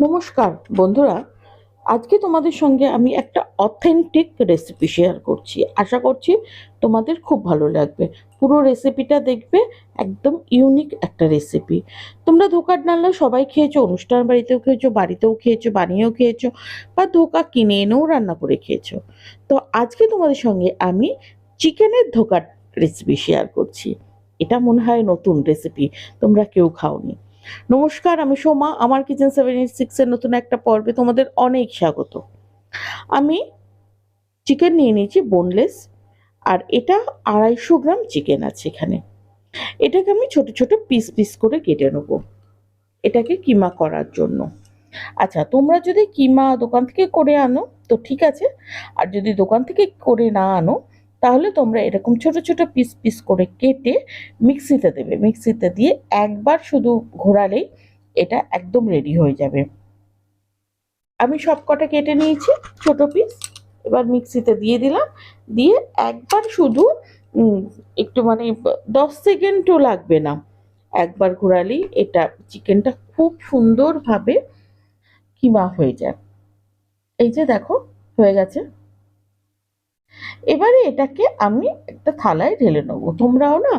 নমস্কার, বন্ধুরা। আজকে তোমাদের সঙ্গে আমি একটা অথেন্টিক রেসিপি শেয়ার করছি। আশা করছি তোমাদের খুব ভালো লাগবে। পুরো রেসিপিটা দেখবে, একদম ইউনিক একটা রেসিপি তোমরা ধোকার ডালনা সবাই খেয়েছো, অনুষ্ঠান বাড়িতেও খেয়েছো বাড়িতেও খেয়েছো, বানিয়েও খেয়েছো, বা ধোকা কিনে এনেও রান্না করে খেয়েছো। তো আজকে তোমাদের সঙ্গে আমি চিকেনের ধোকার রেসিপি শেয়ার করছি। এটা মনে হয় নতুন রেসিপি তোমরা কেউ খাওনি। নমস্কার, আমি সোমা, আমার কিচেন সেভেন এইট সিক্সের নতুন একটা পর্বে তোমাদের অনেক স্বাগত। আমি চিকেন নিয়ে নিয়েছি বোনলেস আর এটা আড়াইশো গ্রাম চিকেন আছে এখানে। এটাকে আমি ছোট ছোট পিস পিস করে কেটে নেব এটাকে কিমা করার জন্য। আচ্ছা তোমরা যদি কিমা দোকান থেকে করে আনো, তো ঠিক আছে। আর যদি দোকান থেকে করে না আনো তাহলে তোমরা এরকম ছোট ছোট পিস পিস করে কেটে মিক্সিতে দেবে। মিক্সিতে দিয়ে একবার শুধু ঘোরালেই এটা একদম রেডি হয়ে যাবে। আমি সব কটা কেটে নিয়েছি ছোট পিস এবার মিক্সিতে দিয়ে দিলাম। দিয়ে একবার শুধু একটু মানে দশ সেকেন্ডও লাগবে না। একবার ঘোরালেই এটা চিকেনটা খুব সুন্দরভাবে কিমা হয়ে যায়। এই যে দেখো, হয়ে গেছে। এবারে এটাকে আমি একটা থালায় ঢেলে নেব। তোমরাও না,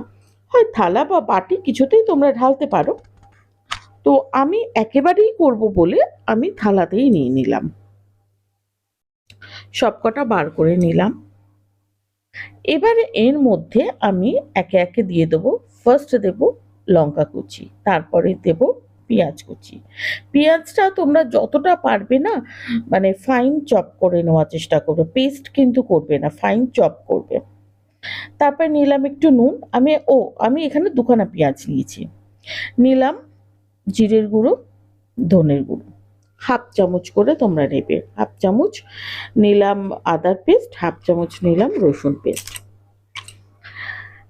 হয় থালা বা বাটি কিছুতেই তোমরা ঢালতে পারো। তো আমি একেবারেই করব বলে আমি থালাতেই নিয়ে নিলাম। সবকটা বার করে নিলাম। এবারে এর মধ্যে আমি একে একে দিয়ে দেবো। ফার্স্ট দেব লঙ্কা কুচি, তারপরে দেব পেঁয়াজ কুচি। পেঁয়াজটা তোমরা যতটা পারবে না মানে ফাইন চপ করে নেওয়ার চেষ্টা করবে। পেস্ট কিন্তু করবে না ফাইন চপ করবে। তারপর নিলাম একটু নুন। আমি, ও, আমি এখানে দুখানা পেঁয়াজ নিয়েছি। নিলাম জিরের গুঁড়ো, ধনের গুঁড়ো। হাফ চামচ করে তোমরা নেবে। হাফ চামচ নিলাম আদার পেস্ট, হাফ চামচ নিলাম রসুন পেস্ট।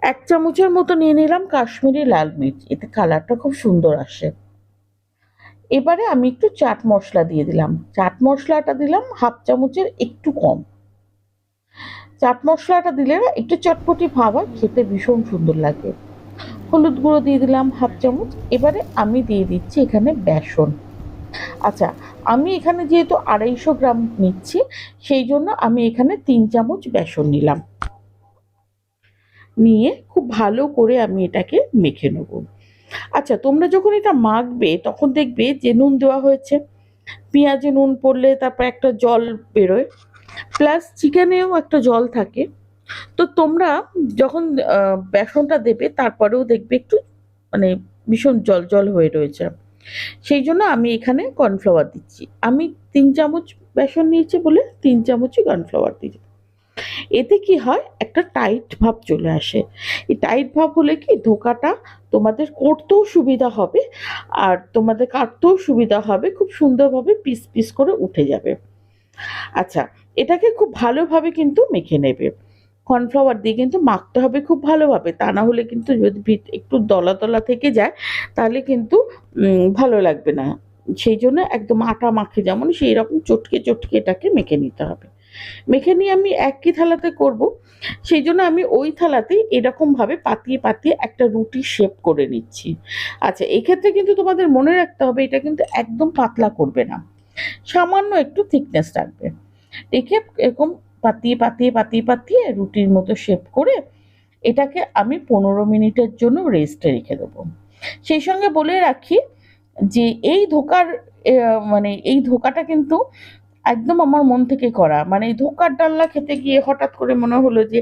এক চামচের মতো নিয়ে নিলাম কাশ্মীরি লাল মির্চ। এতে কালারটা খুব সুন্দর আসে। এবারে আমি একটু চাট মশলা দিয়ে দিলাম। চাট মশলাটা দিলাম হাফ চামচের একটু কম। চাট মশলাটা দিলে না একটু চটপটি ভাব হয়, খেতে ভীষণ সুন্দর লাগে। হলুদ গুঁড়ো দিয়ে দিলাম হাফ চামচ। এবারে আমি দিয়ে দিচ্ছি এখানে বেসন। আচ্ছা আমি এখানে যেহেতু আড়াইশো গ্রাম নিচ্ছি, সেই জন্য আমি এখানে তিন চামচ বেসন নিলাম। নিয়ে খুব ভালো করে আমি এটাকে মেখে নেব। আচ্ছা তোমরা যখন এটা মাখবে, তখন দেখবে যে নুন দেওয়া হয়েছে। পেঁয়াজে নুন পড়লে তারপর একটা জল বেরোয়। প্লাস চিকেনেও একটা জল থাকে। তো তোমরা যখন বেসনটা দেবে, তারপরেও দেখবে একটু মানে ভীষণ জল জল হয়ে রয়েছে। সেই জন্য আমি এখানে কর্নফ্লাওয়ার দিচ্ছি। আমি তিন চামচ বেসন নিয়েছি বলে তিন চামচই কর্নফ্লাওয়ার দিচ্ছি এতে কি হয়? একটা টাইট ভাব চলে আসে। এই টাইট ভাব হলে কি? ধোকাটা তোমাদের করতেও সুবিধা হবে আর তোমাদের কাটতেও সুবিধা হবে, খুব সুন্দরভাবে পিস পিস করে উঠে যাবে। আচ্ছা এটাকে খুব ভালোভাবে কিন্তু মেখে নেবে। কর্নফ্লাওয়ার দিয়ে কিন্তু মাখতে হবে খুব ভালোভাবে, তা না হলে কিন্তু যদি ভিত- একটু দলা দলা থেকে যায়, তাহলে কিন্তু ভালো লাগবে না। সেই জন্য একদম আটা মাখে যেমন, সেই রকম চটকে চটকে এটাকে মেখে নিতে হবে। মেখে নিয়ে আমি একই থালাতে করব। সেই জন্য আমি ওই থালাতেই এরকমভাবে পাতিয়ে পাতিয়ে একটা রুটি শেপ করে নিচ্ছি। আচ্ছা এক্ষেত্রে কিন্তু তোমাদের মনে রাখতে হবে, এটা কিন্তু একদম পাতলা করবে না। সামান্য একটু থিকনেস রাখবে। রেখে এরকম পাতিয়ে পাতিয়ে পাতিয়ে পাতিয়ে রুটির মতো শেপ করে এটাকে আমি পনেরো মিনিটের জন্য রেস্টে রেখে দেবো। সেই সঙ্গে বলে রাখি যে, এই ধোকার মানে এই ধোকাটা কিন্তু একদম আমার মন থেকে করা। মানে ধোকার ডাল্লা খেতে গিয়ে হঠাৎ করে মনে হলো যে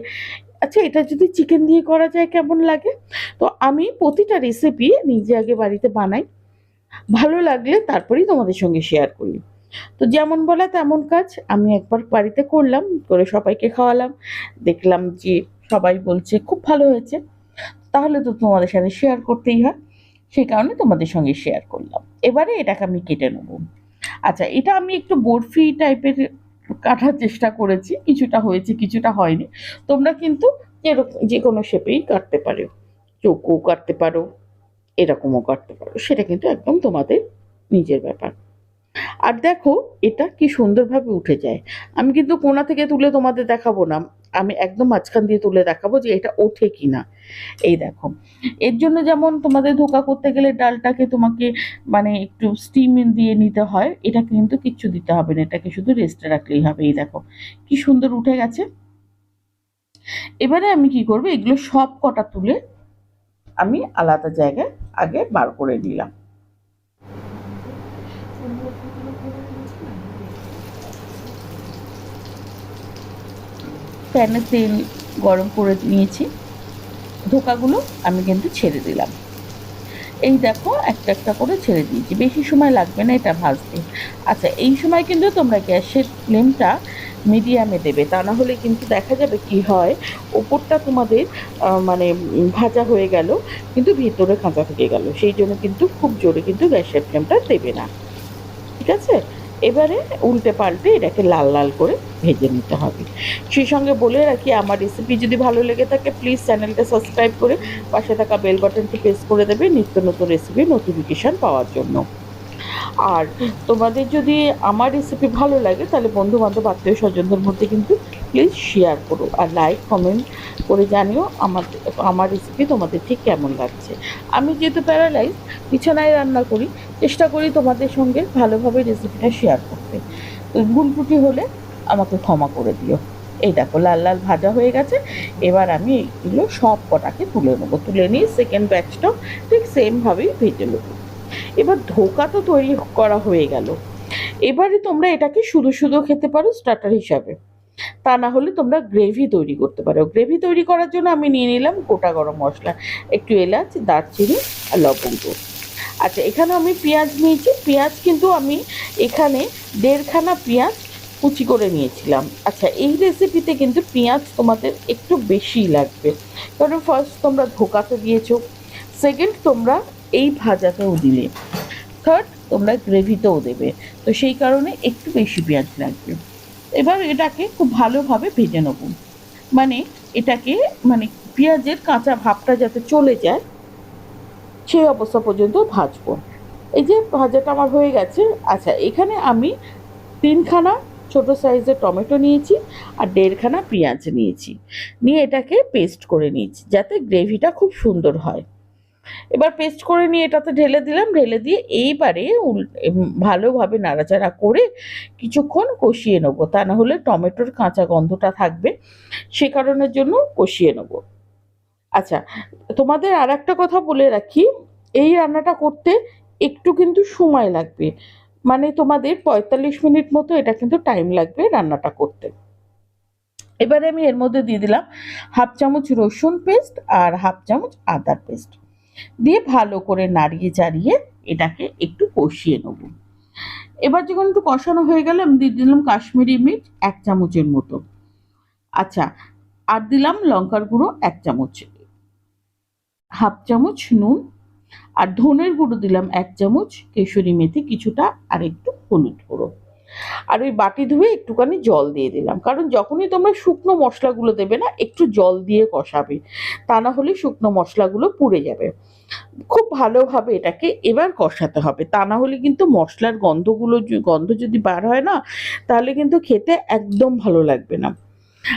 আচ্ছা এটা যদি চিকেন দিয়ে করা যায় কেমন লাগে? তো আমি প্রতিটা রেসিপি নিজে আগে বাড়িতে বানাই। ভালো লাগলে তারপরেই তোমাদের সঙ্গে শেয়ার করি। তো যেমন বলা তেমন কাজ। আমি একবার বাড়িতে করলাম, করে সবাইকে খাওয়ালাম। দেখলাম যে সবাই বলছে, খুব ভালো হয়েছে। তাহলে তো তোমাদের সাথে শেয়ার করতেই হয়। সেই কারণে তোমাদের সঙ্গে শেয়ার করলাম। এবারে এটাকে আমি কেটে নেব। আচ্ছা এটা আমি একটু বরফি টাইপের কাটার চেষ্টা করেছি, কিছুটা হয়েছে, কিছুটা হয়নি। তোমরা কিন্তু যেরকম যে কোনো শেপেই কাটতে পারো। চৌকো কাটতে পারো, এরকমও কাটতে পারো, সেটা কিন্তু একদম তোমাদের নিজের ব্যাপার। আর দেখো, এটা কি সুন্দরভাবে উঠে যায়। আমি কিন্তু কোনা থেকে তুলে তোমাদের দেখাবো না। আমি একদম মাঝখান দিয়ে তুলে দেখাবো যে এটা ওঠে কি না এই দেখো। এর জন্য যেমন তোমাদের ধোকা করতে গেলে ডালটাকে তোমাকে মানে একটু স্টিম দিয়ে নিতে হয়, এটা কিন্তু কিচ্ছু দিতে হবে না, এটাকে শুধু রেস্টে রাখলেই হবে। এই দেখো, কি সুন্দর উঠে গেছে। এবারে আমি কি করব, এগুলো সব কটা তুলে আমি আলাদা জায়গায় আগে বার করে নিলাম। প্যানে তেল গরম করে নিয়েছি। ধোকাগুলো আমি কিন্তু ছেড়ে দিলাম। এই দেখো, একটা একটা করে ছেড়ে দিয়েছি। বেশি সময় লাগবে না এটা ভাজতে। আচ্ছা এই সময় কিন্তু তোমরা গ্যাসের ফ্লেমটা মিডিয়ামে দেবে। তা না হলে কিন্তু দেখা যাবে কি হয়, ওপরটা তোমাদের মানে ভাজা হয়ে গেল, কিন্তু ভেতরে কাঁচা থেকে গেল। সেই জন্য কিন্তু খুব জোরে কিন্তু গ্যাসের ফ্লেমটা দেবে না। ঠিক আছে? এবারে উল্টে পাল্টে এটাকে লাল লাল করে ভেজে নিতে হবে। সেই সঙ্গে বলে রাখি, আমার রেসিপি যদি ভালো লেগে থাকে প্লিজ চ্যানেলটা সাবস্ক্রাইব করে পাশে থাকা বেল বাটনটি প্রেস করে দেবে, নিত্য নতুন রেসিপি নোটিফিকেশান পাওয়ার জন্য। আর তোমাদের যদি আমার রেসিপি ভালো লাগে, তাহলে বন্ধু বান্ধব আত্মীয় স্বজনদের মধ্যে কিন্তু প্লিজ শেয়ার করো আর লাইক কমেন্ট করে জানিও আমার আমার রেসিপি তোমাদের ঠিক কেমন লাগছে। আমি যেহেতু প্যারালাইজ বিছানায় রান্না করি, চেষ্টা করি তোমাদের সঙ্গে ভালোভাবে রেসিপিটা শেয়ার করতে। ভুল হলে আমাকে ক্ষমা করে দিও। এই দেখো, লাল লাল ভাজা হয়ে গেছে। এবার আমি এইগুলো সব কটাকে তুলে নেব। তুলে নিয়ে সেকেন্ড ব্যাচটাও ঠিক সেমভাবেই ভেজে নেব। এবার ধোকা তো তৈরি করা হয়ে গেল। এবারে তোমরা এটাকে শুধু শুধু খেতে পারো স্টার্টার হিসাবে। তা না হলে তোমরা গ্রেভি তৈরি করতে পারো। গ্রেভি তৈরি করার জন্য আমি নিয়ে নিলাম গোটা গরম মশলা, একটু এলাচ, দারচিনি আর লবঙ্গ। আচ্ছা এখানে আমি পেঁয়াজ নিয়েছি। পেঁয়াজ কিন্তু আমি এখানে দেড়খানা পেঁয়াজ কুচি করে নিয়েছিলাম। আচ্ছা এই রেসিপিতে কিন্তু পেঁয়াজ তোমাদের একটু বেশি লাগবে। কারণ ফার্স্ট তোমরা ধোকাতে দিয়েছ সেকেন্ড তোমরা এই ভাজাতেও দিলে থার্ড তোমরা গ্রেভিতেও দেবে। তো সেই কারণে একটু বেশি পেঁয়াজ লাগবে। এবার এটাকে খুব ভালোভাবে ভেজে নেব। মানে এটাকে মানে পেঁয়াজের কাঁচা ভাবটা যাতে চলে যায়, সেই অবস্থা পর্যন্ত ভাজবো। এই যে ভাজাটা আমার হয়ে গেছে আচ্ছা এখানে আমি তিনখানা ছোট সাইজের টমেটো নিয়েছি আর দেড়খানা পেঁয়াজ নিয়েছি। নিয়ে এটাকে পেস্ট করে নিয়েছি, যাতে গ্রেভিটা খুব সুন্দর হয়। এবার পেস্ট করে নিয়ে এটাতে ঢেলে দিলাম, ঢেলে দিয়ে এইবারে ভালোভাবে নাড়াচাড়া করে কিছুক্ষণ কষিয়ে নেব। তা না হলে টমেটোর কাঁচা গন্ধটা থাকবে, সে কারণের জন্য কষিয়ে নেব। আচ্ছা তোমাদের আর একটা কথা বলে রাখি, এই রান্নাটা করতে একটু কিন্তু সময় লাগবে। মানে তোমাদের পঁয়তাল্লিশ মিনিট মতো এটা কিন্তু টাইম লাগবে রান্নাটা করতে। এবারে আমি এর মধ্যে দিয়ে দিলাম হাফ চামচ রসুন পেস্ট আর হাফ চামচ আদার পেস্ট দিয়ে ভালো করে নাড়িয়ে চাড়িয়ে এটাকে একটু কষিয়ে নেব। এবার যখন একটু কষানো হয়ে গেল, আমি দিয়ে দিলাম কাশ্মীরি মির্চ এক চামচের মতো। আচ্ছা আর দিলাম লঙ্কার গুঁড়ো এক চামচ, হাফ চামচ নুন, আর ধনের গুঁড়ো দিলাম এক চামচ, কেশরি মেথি কিছুটা, আর একটু হলুদ গুঁড়ো। আর ওই বাটি ধুয়ে একটুখানি জল দিয়ে দিলাম। কারণ যখনই তোমরা শুকনো মশলাগুলো দেবে না, একটু জল দিয়ে কষাবে। তা না হলে শুকনো মশলাগুলো পুড়ে যাবে। খুব ভালোভাবে এটাকে এবার কষাতে হবে। তা না হলে কিন্তু মশলার গন্ধগুলো গন্ধ যদি বার হয় না, তাহলে কিন্তু খেতে একদম ভালো লাগবে না।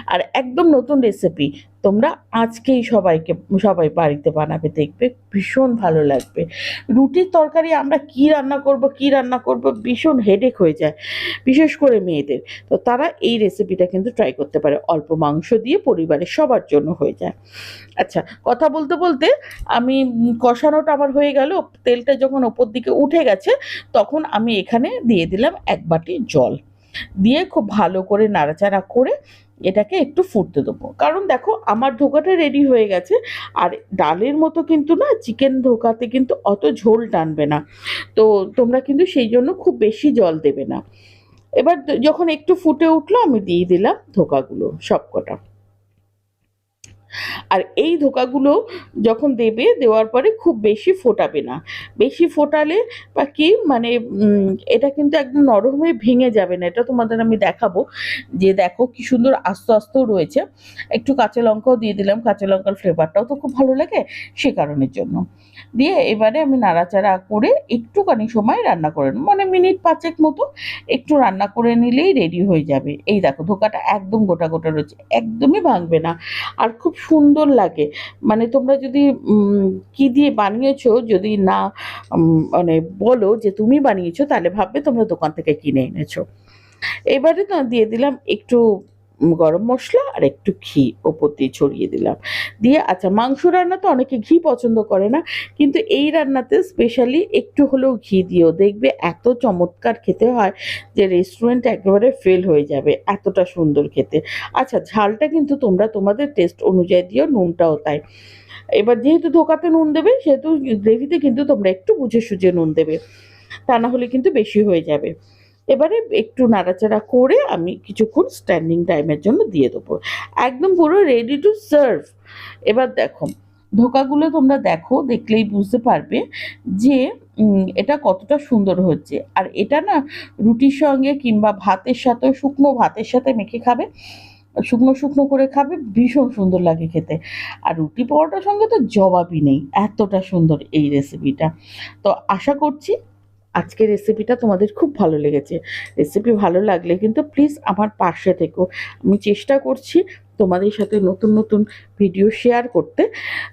আর একদম নতুন রেসিপি তোমরা আজকেই সবাইকে, সবাই বাড়িতে বানাবে, দেখবে ভীষণ ভালো লাগবে। রুটির তরকারি আমরা কি রান্না করব, কি রান্না করব, ভীষণ হেডেক হয়ে যায়, বিশেষ করে মেয়েদের। তো তারা এই রেসিপিটা কিন্তু ট্রাই করতে পারে, অল্প মাংস দিয়ে পরিবারের সবার জন্য হয়ে যায়। আচ্ছা কথা বলতে বলতে আমি কষানোটা আমার হয়ে গেল, তেলটা যখন ওপর দিকে উঠে গেছে, তখন আমি এখানে দিয়ে দিলাম এক বাটি জল। দিয়ে খুব ভালো করে নাড়াচাড়া করে এটাকে একটু ফুটতে দেবো। কারণ দেখো, আমার ধোকাটা রেডি হয়ে গেছে, আর ডালের মতো কিন্তু না চিকেন ধোকাতে কিন্তু অত ঝোল টানবে না। তো তোমরা কিন্তু সেই জন্য খুব বেশি জল দেবে না। এবার যখন একটু ফুটে উঠল, আমি দিয়ে দিলাম ধোকাগুলো সবকটা। আর এই ধোকাগুলো যখন দেবে, দেওয়ার পরে খুব বেশি ফোটাবে না। বেশি ফোটালে বা কি মানে এটা কিন্তু একদম নরম হয়ে ভেঙে যাবে না। এটা তোমাদের আমি দেখাবো। যে দেখো কি সুন্দর আস্তে আস্তেও রয়েছে। একটু কাঁচা লঙ্কাও দিয়ে দিলাম। কাঁচা লঙ্কার ফ্লেভারটাও তো খুব ভালো লাগে সে কারণের জন্য। দিয়ে এবারে আমি নাড়াচাড়া করে একটুখানি সময় রান্না করে মানে মিনিট পাঁচেক মতো একটু রান্না করে নিলেই রেডি হয়ে যাবে। এই দেখো ধোকাটা একদম গোটা গোটা রয়েছে। একদমই ভাঙবে না। আর খুব সুন্দর লাগে। মানে তোমরা যদি কি দিয়ে বানিয়েছো যদি না মানে বলো যে তুমি বানিয়েছো তাহলে ভাববে তোমরা দোকান থেকে কিনে এনেছো। এবারে তো দিয়ে দিলাম একটু গরম মশলা আর একটু ঘি ওপর দিয়ে ছড়িয়ে দিলাম। দিয়ে আচ্ছা মাংস রান্না তো অনেকে ঘি পছন্দ করে না, কিন্তু এই রান্নাতে স্পেশালি একটু হলেও ঘি দিও। দেখবে এত চমৎকার খেতে হয় যে রেস্টুরেন্ট একেবারে ফেল হয়ে যাবে এতটা সুন্দর খেতে। আচ্ছা ঝালটা কিন্তু তোমরা তোমাদের টেস্ট অনুযায়ী দিও, নুনটাও তাই। এবার যেহেতু ধোকাতে নুন দেবে, সেহেতু গ্রেভিতে কিন্তু তোমরা একটু বুঝে সুঝে নুন দেবে। তা না হলে কিন্তু বেশি হয়ে যাবে। এবারে একটু নাড়াচাড়া করে আমি কিছুক্ষণ স্ট্যান্ডিং টাইমের জন্য দিয়ে দেবো। একদম পুরো রেডি টু সার্ভ এবার দেখো, ধোকাগুলো তোমরা দেখো, দেখলেই বুঝতে পারবে যে এটা কতটা সুন্দর হচ্ছে। আর এটা না রুটির সঙ্গে কিংবা ভাতের সাথে, শুকনো ভাতের সাথে মেখে খাবে। শুকনো শুকনো করে খাবে, ভীষণ সুন্দর লাগে খেতে। আর রুটি পরোটার সঙ্গে তো জবাবই নেই, এতটা সুন্দর এই রেসিপিটা তো আশা করছি আজকের রেসিপিটা তোমাদের খুব ভালো লেগেছে। রেসিপি ভালো লাগলে কিন্তু প্লিজ আমার পাশে থেকো। আমি চেষ্টা করছি তোমাদের সাথে নতুন নতুন ভিডিও শেয়ার করতে।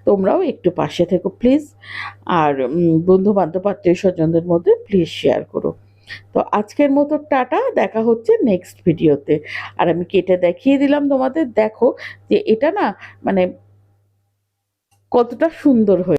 তোমরাও একটু পাশে থেকো প্লিজ আর বন্ধু বান্ধব আত্মীয় স্বজনদের মধ্যে প্লিজ শেয়ার করো। তো আজকের মতো টাটা, দেখা হচ্ছে নেক্সট ভিডিওতে আর আমি কেটে দেখিয়ে দিলাম তোমাদের, দেখো যে এটা না মানে কতটা সুন্দর হয়ে